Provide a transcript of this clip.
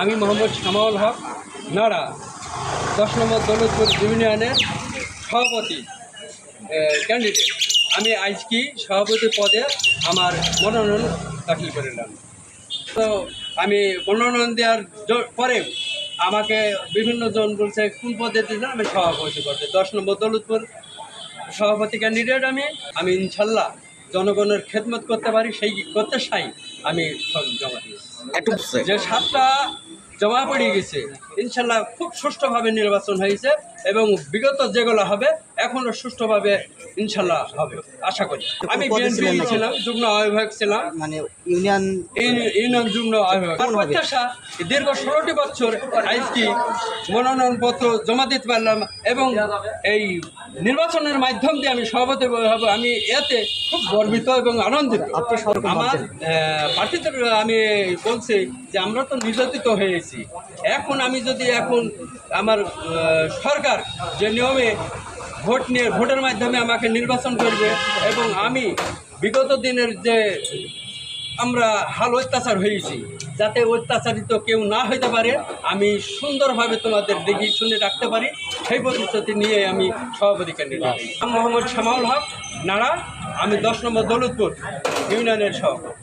আমি মোহাম্মদ শামাউল হক নাড়া দশ নম্বর দৌলতপুর ইউনিয়নের সভাপতি ক্যান্ডিডেট আমি আজকে সভাপতি পদে আমার মনোনয়ন দাখিল করলাম তো আমি মনোনয়ন দেওয়ার পরে আমাকে বিভিন্ন জন বলছে কোন পদে আমি সভাপতি পদে। দশ নম্বর দৌলতপুর সভাপতি ক্যান্ডিডেট আমি। আমি ইনশাল্লাহ জনগণের খেদমত করতে পারি সেই করতে চাই আমি জমা দিয়েছি। যে সাতটা জমা পড়ে গেছে। ইনশাল্লাহ খুব সুষ্ঠুভাবে নির্বাচন হয়েছে এবং বিগত যেগুলো হবে এখনও সুষ্ঠুভাবে ইনশাল্লাহ হবে। আশা করি। আমি বিএনপি ছিলাম যুগ্ম আহ্বায়ক ছিলাম। মানে ইউনিয়ন ইউনিয়ন যুগ্ম আহ্বায়ক। প্রত্যাশা দীর্ঘ ষোলোটি বছর আজকে মনোনয়নপত্র জমা দিতে পারলাম এবং এই নির্বাচনের মাধ্যম দিয়ে আমি সভাপতি হব আমি এতে খুব গর্বিত এবং আনন্দিত আমার? প্রার্থীদের আমি বলছি যে আমরা তো নির্যাতিত হয়েছি এখন আমি যদি এখন আমার সরকার যে নিয়মে ভোট নিয়ে ভোটের মাধ্যমে আমাকে নির্বাচন করবে এবং আমি বিগত দিনের যে আমরা হাল অত্যাচার হয়েছি। যাতে অত্যাচারিত কেউ না হইতে পারে, আমি সুন্দরভাবে তোমাদের দেখি, শুনে রাখতে পারি। সেই প্রতিশ্রুতি নিয়ে আমি সভাপতি ক্যান্ডিডেট আমি মোহাম্মদ শ্যামাউল হক নাড়া আমি দশ নম্বর দৌলতপুর ইউনিয়নের সভাপতি।